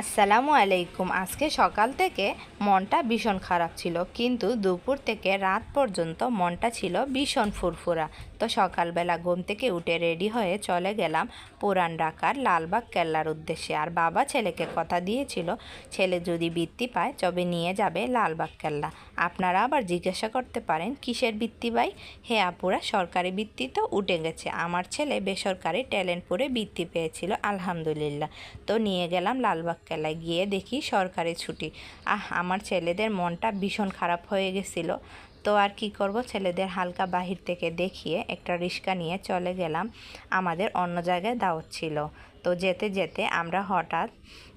আসসালামু আলাইকুম। আজকে সকাল থেকে মনটা ভীষণ খারাপ ছিল, কিন্তু দুপুর থেকে রাত পর্যন্ত মনটা ছিল ভীষণ ফুরফুরা। তো সকালবেলা ঘুম থেকে উঠে রেডি হয়ে চলে গেলাম পুরান ঢাকার লালবাগ কেল্লার উদ্দেশ্যে। আর বাবা ছেলেকে কথা দিয়েছিল, ছেলে যদি বৃত্তি পায়, তবে নিয়ে যাবে লালবাগ কেল্লা। আপনারা আবার জিজ্ঞাসা করতে পারেন, কিসের বৃত্তি ভাই? হে আপুরা, সরকারি বৃত্তি তো উঠে গেছে। আমার ছেলে বেসরকারি ট্যালেন্টপুরে বৃত্তি পেয়েছিল, আলহামদুলিল্লাহ। তো নিয়ে গেলাম লালবাগ কেল্লায় গিয়ে দেখি সরকারি ছুটি। আহ, আমার ছেলেদের মনটা ভীষণ খারাপ হয়ে গেছিল। তো আর কি করব? ছেলেদের হালকা বাহির থেকে দেখিয়ে একটা রিক্সা নিয়ে চলে গেলাম। আমাদের অন্য জায়গায় দাওয়াত ছিল। তো যেতে যেতে আমরা হঠাৎ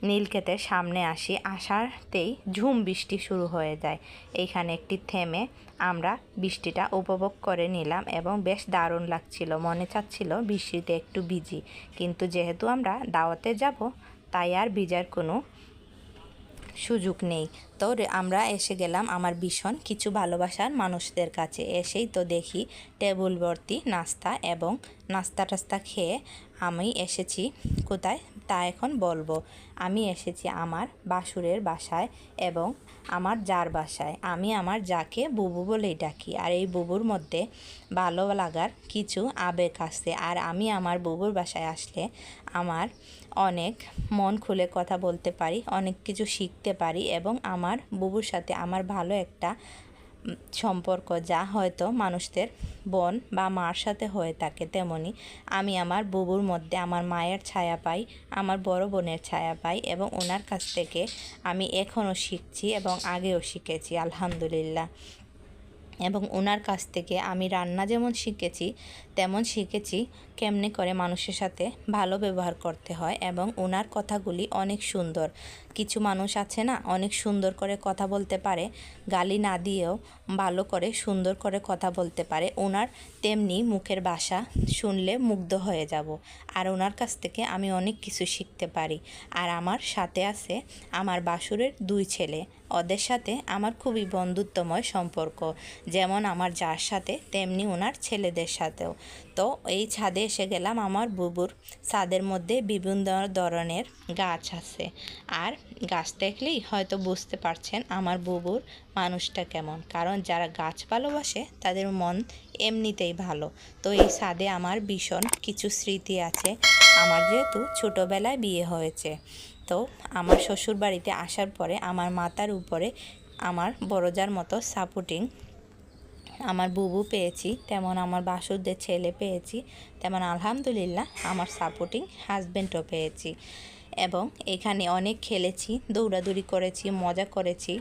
নীলক্ষেতের সামনে আসি। আসারতেই ঝুম বৃষ্টি শুরু হয়ে যায়। এইখানে একটি থেমে আমরা বৃষ্টিটা উপভোগ করে নিলাম এবং বেশ দারুণ লাগছিল। মনে চাচ্ছিল বৃষ্টিতে একটু ভিজি। কিন্তু যেহেতু আমরা দাওয়াতে যাব তাই আর ভিজার কোনো সুযোগ নেই। তো আমরা এসে গেলাম আমার ভীষণ কিছু ভালোবাসার মানুষদের কাছে। এসেই তো দেখি টেবিল ভর্তি নাস্তা এবং নাস্তা টাস্তা খেয়ে আমি এসেছি। কোথায়? তা এখন বলব। আমি এসেছি আমার বাসুরের বাসায় এবং আমার যার বাসায়। আমি আমার যাকে বুবু বলেই ডাকি। আর এই বুবুর মধ্যে ভালো লাগার কিছু আবেগ আছে। আর আমি আমার বুবুর বাসায় আসলে আমার অনেক মন খুলে কথা বলতে পারি, অনেক কিছু শিখতে পারি এবং আমার বুবুর সাথে আমার ভালো একটা সম্পর্ক যা হয়তো মানুষদের বোন বা মার সাথে হয়ে থাকে তেমনি আমি আমার বুবুর মধ্যে আমার মায়ের ছায়া পাই, আমার বড় বোনের ছায়া পাই এবং ওনার কাছ থেকে আমি এখনও শিখছি এবং আগেও শিখেছি, আলহামদুলিল্লাহ। এবং ওনার কাছ থেকে আমি রান্না যেমন শিখেছি, তেমন শিখেছি কেমনে করে মানুষের সাথে ভালো ব্যবহার করতে হয় এবং ওনার কথাগুলি অনেক সুন্দর। কিছু মানুষ আছে না, অনেক সুন্দর করে কথা বলতে পারে, গালি না দিয়েও ভালো করে সুন্দর করে কথা বলতে পারে। ওনার তেমনি মুখের ভাষা শুনলে মুগ্ধ হয়ে যাব। আর ওনার কাছ থেকে আমি অনেক কিছু শিখতে পারি। আর আমার সাথে আছে আমার বাসুরের দুই ছেলে ওদের সাথে আমার খুবই বন্ধুত্বময় সম্পর্ক। যেমন আমার যার সাথে, তেমনি ওনার ছেলেদের সাথেও। তো এই ছাদে এসে গেলাম আমার বুবুর। ছাদের মধ্যে বিভিন্ন ধরনের গাছ আছে। আর গাছ দেখলেই হয়তো বুঝতে পারছেন আমার বুবুর মানুষটা কেমন। কারণ যারা গাছ ভালোবাসে, তাদের মন এমনিতেই ভালো। তো এই ছাদে আমার ভীষণ কিছু স্মৃতি আছে। আমার যেহেতু ছোটোবেলায় বিয়ে হয়েছে। তো আমার শ্বশুর বাড়িতে আসার পরে আমার মাতার উপরে আমার বড়জার মতো সাপোর্টিং আমার বুবু পেয়েছি, তেমন আমার বাসুদের ছেলে পেয়েছি, তেমন আলহামদুলিল্লাহ আমার সাপোর্টিং হাজব্যান্ডও পেয়েছি। এবং এখানে অনেক খেলেছি, দৌড়াদৌড়ি করেছি, মজা করেছি।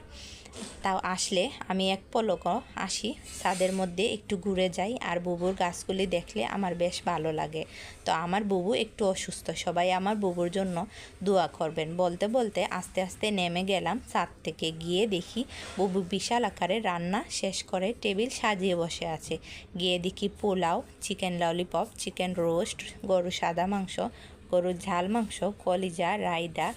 তাও আসলে আমি এক পলকও আসি। ছাদের মধ্যে একটু ঘুরে যাই আর বুবুর গাছগুলি দেখলে আমার বেশ ভালো লাগে। তো আমার বুবু একটু অসুস্থ, সবাই আমার বুবুর জন্য দোয়া করবেন। বলতে বলতে আস্তে আস্তে নেমে গেলাম ছাদ থেকে। গিয়ে দেখি বুবু বিশাল আকারে রান্না শেষ করে টেবিল সাজিয়ে বসে আছে। গিয়ে দেখি pulao, chicken lollipop, chicken roast, গরু সাদা মাংস, গরুর ঝাল মাংস, কলিজা, রায়দা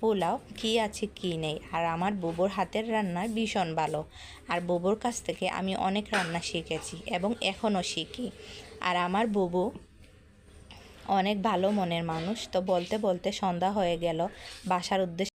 পোলাও কি আছে কি নেই? আর আমার বোবর হাতের রান্না ভীষণ ভালো। আর বোবর কাছ থেকে আমি অনেক রান্না শিখেছি এবং এখনও শিখি। আর আমার বুবু অনেক ভালো মনের মানুষ। তো বলতে বলতে সন্ধ্যা হয়ে গেল। বাসার উদ্দেশ্যে